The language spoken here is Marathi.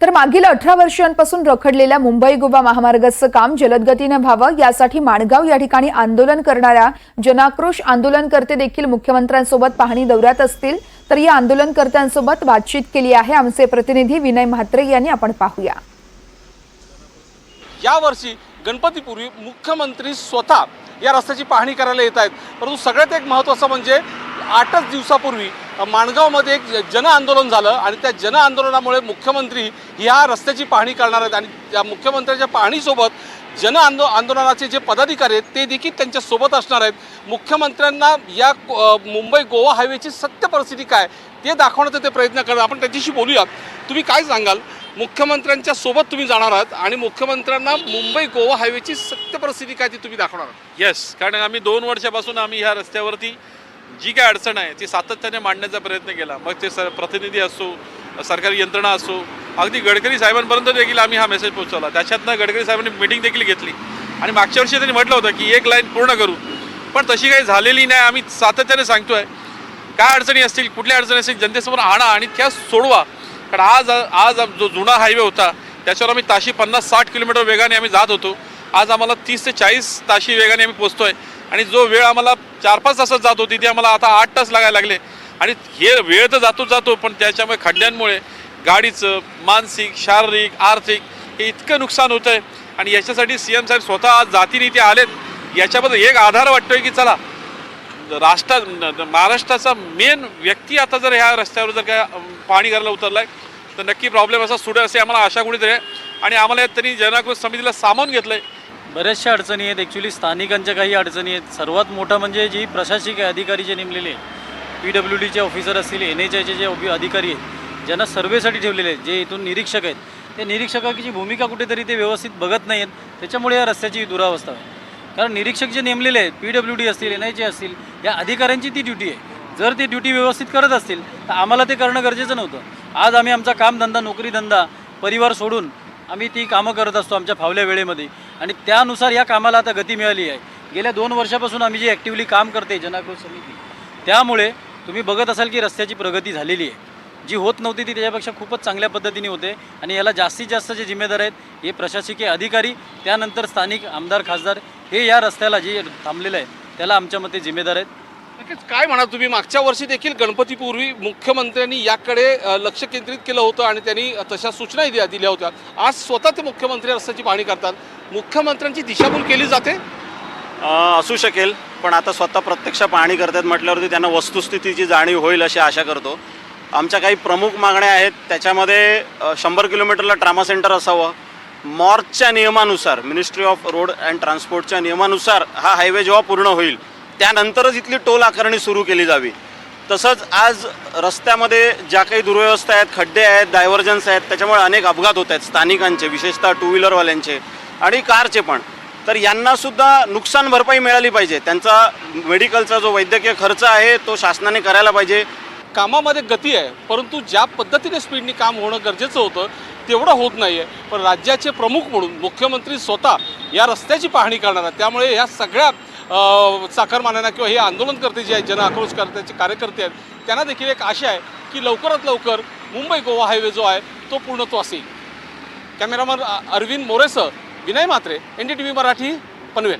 तर मागील अठरा वर्षांपासून रखडलेल्या मुंबई गोवा महामार्गाचं काम जलदगतीनं व्हावं यासाठी माणगाव या ठिकाणी आंदोलन करणाऱ्या जनाक्रोश आंदोलनकर्ते देखील मुख्यमंत्र्यांसोबत पाहणी दौऱ्यात असतील. तर या आंदोलनकर्त्यांसोबत बातचीत केली आहे आमचे प्रतिनिधी विनय म्हात्रे यांनी. आपण पाहूया. यावर्षी गणपतीपूर्वी मुख्यमंत्री स्वतः या रस्त्याची पाहणी करायला येत आहेत. परंतु सगळ्यात एक महत्त्वाचं म्हणजे आठच दिवसापूर्वी माणगावमध्ये एक जन आंदोलन झालं आणि त्या जन आंदोलनामुळे मुख्यमंत्री ह्या रस्त्याची पाहणी करणार आहेत आणि त्या मुख्यमंत्र्यांच्या पाहणीसोबत जन आंदो आंदोलनाचे जे पदाधिकारी आहेत ते देखील त्यांच्यासोबत असणार आहेत. मुख्यमंत्र्यांना या मुंबई गोवा हायवेची सत्य परिस्थिती काय ते दाखवण्याचा ते प्रयत्न करतात आपण त्यांच्याशी बोलूयात. तुम्ही काय सांगाल? मुख्यमंत्र्यांच्या सोबत तुम्ही जाणार आहात आणि मुख्यमंत्र्यांना मुंबई गोवा हायवेची सत्य परिस्थिती काय ती तुम्ही दाखवणार आहात? येस कारण आम्ही दोन वर्षापासून आम्ही ह्या रस्त्यावरती जी काय अडचण आहे ती सातत्याने मांडण्याचा प्रयत्न केला. मग ते सर प्रतिनिधी असो सरकारी यंत्रणा असो अगदी गडकरी साहेबांपर्यंत देखील आम्ही हा मेसेज पोहोचवला. त्याच्यातनं गडकरी साहेबांनी मिटिंग देखील घेतली. आणि मागच्या वर्षी त्यांनी म्हटलं होतं की एक लाईन पूर्ण करू. पण तशी काही झालेली नाही आम्ही सातत्याने सांगतोय. काय अडचणी असतील कुठल्या अडचणी असतील जनतेसमोर आणा आणि त्या सोडवा. कारण आज आज जो जुना हायवे होता त्याच्यावर आम्ही ताशी पन्नास साठ किलोमीटर वेगाने आम्ही जात होतो. आज आम्हाला तीस ते चाळीस ताशी वेगाने आम्ही पोचतोय आणि जो वेळ आम्हाला चार पाच तासात जात होती ती आम्हाला आता आठ तास लागायला लागले. आणि हे वेळ तर जातो जातो पण त्याच्यामुळे खड्ड्यांमुळे गाडीचं मानसिक शारीरिक आर्थिक हे इतकं नुकसान होतं आहे आणि याच्यासाठी सी एम साहेब स्वतः आज जातीने इथे आलेत. याच्याबद्दल एक आधार वाटतोय की चला राष्ट्र महाराष्ट्राचा मेन व्यक्ती आता जर ह्या रस्त्यावर जर काय पाणी करायला उतरलाय तर नक्की प्रॉब्लेम असा सुटेल असे आम्हाला आशा कुठेतरी आहे. आणि आम्हाला त्यांनी जनाक्रोश समितीला सामावून घेतलं आहे बऱ्याचशा अडचणी आहेत. ॲक्च्युली स्थानिकांच्या काही अडचणी आहेत. सर्वात मोठं म्हणजे जी प्रशासकीय अधिकारी जे नेमलेले पी डब्ल्यू डीचे ऑफिसर असतील एन एच आयचे जे अधिकारी आहेत ज्यांना सर्वेसाठी ठेवलेले आहेत जे इथून निरीक्षक आहेत ते निरीक्षकाची भूमिका कुठेतरी ते व्यवस्थित बघत नाही आहेत त्याच्यामुळे या रस्त्याची दुरावस्था आहे. कारण निरीक्षक जे नेमलेले आहेत पी डब्ल्यू डी असतील एन आय असतील या अधिकाऱ्यांची ती ड्युटी आहे. जर ते ड्युटी व्यवस्थित करत असतील तर आम्हाला ते करणं गरजेचं नव्हतं. आज आम्ही आमचा कामधंदा नोकरीधंदा परिवार सोडून आम्ही ती कामं करत असतो आमच्या फावल्या वेळेमध्ये. आणि त्यानुसार या कामाला आता गती मिळाली आहे. गेल्या दोन वर्षापासून आम्ही जी ॲक्टिव्हली काम करते जनाक्रोश समिती त्यामुळे तुम्ही बघत असाल की रस्त्याची प्रगती झालेली आहे. जी होत नव्हती ती त्याच्यापेक्षा खूपच चांगल्या पद्धतीने होते आणि याला जास्तीत जास्त जे जिम्मेदार आहेत हे प्रशासकीय अधिकारी त्यानंतर स्थानिक आमदार खासदार हे या रस्त्याला जे थांबलेलं आहे त्याला आमच्या मते जिम्मेदार आहेत. नक्कीच काय म्हणा तुम्ही? मागच्या वर्षी देखील गणपतीपूर्वी मुख्यमंत्र्यांनी याकडे लक्ष केंद्रित केलं होतं आणि त्यांनी तशा सूचनाही दिल्या दिल्या होत्या. आज स्वतः ते मुख्यमंत्री रस्त्याची पाहणी करतात. मुख्यमंत्र्यांची दिशाभूल केली जाते? असू शकेल पण आता स्वतः प्रत्यक्ष पाहणी करतात म्हटल्यावरती त्यांना वस्तुस्थितीची जाणीव होईल अशी आशा करतो. आमच्या काही प्रमुख मागण्या आहेत त्याच्यामध्ये शंभर किलोमीटरला ट्रामा सेंटर असावं. मॉर्चच्या नियमानुसार मिनिस्ट्री ऑफ रोड अँड ट्रान्सपोर्टच्या नियमानुसार हा हायवे जेव्हा पूर्ण होईल त्यानंतरच इथली टोल आकारणी सुरू केली जावी. तसंच आज रस्त्यामध्ये ज्या काही दुर्व्यवस्था आहेत खड्डे आहेत डायव्हर्जन्स आहेत त्याच्यामुळे अनेक अपघात होत आहेत स्थानिकांचे विशेषतः टू व्हीलरवाल्यांचे आणि कारचे पण. तर यांनासुद्धा नुकसान भरपाई मिळाली पाहिजे. त्यांचा मेडिकलचा जो वैद्यकीय खर्च आहे तो शासनाने करायला पाहिजे. कामामध्ये गती आहे परंतु ज्या पद्धतीने स्पीडने काम होणं गरजेचं होतं तेवढं होत नाही आहे पण राज्याचे प्रमुख म्हणून मुख्यमंत्री स्वतः या रस्त्याची पाहणी करणार आहेत. त्यामुळे ह्या सगळ्या अ, किंवा हे आंदोलनकर्ते जे आहेत जन आक्रोशकर्त्याचे कार्यकर्ते आहेत त्यांना देखील एक आशा आहे की लवकरात लवकर मुंबई गोवा हायवे जो आहे तो पूर्णत्वास येईल cameraman Arvind मोरेसह Vinay Matre N D T V Marathi Panvel.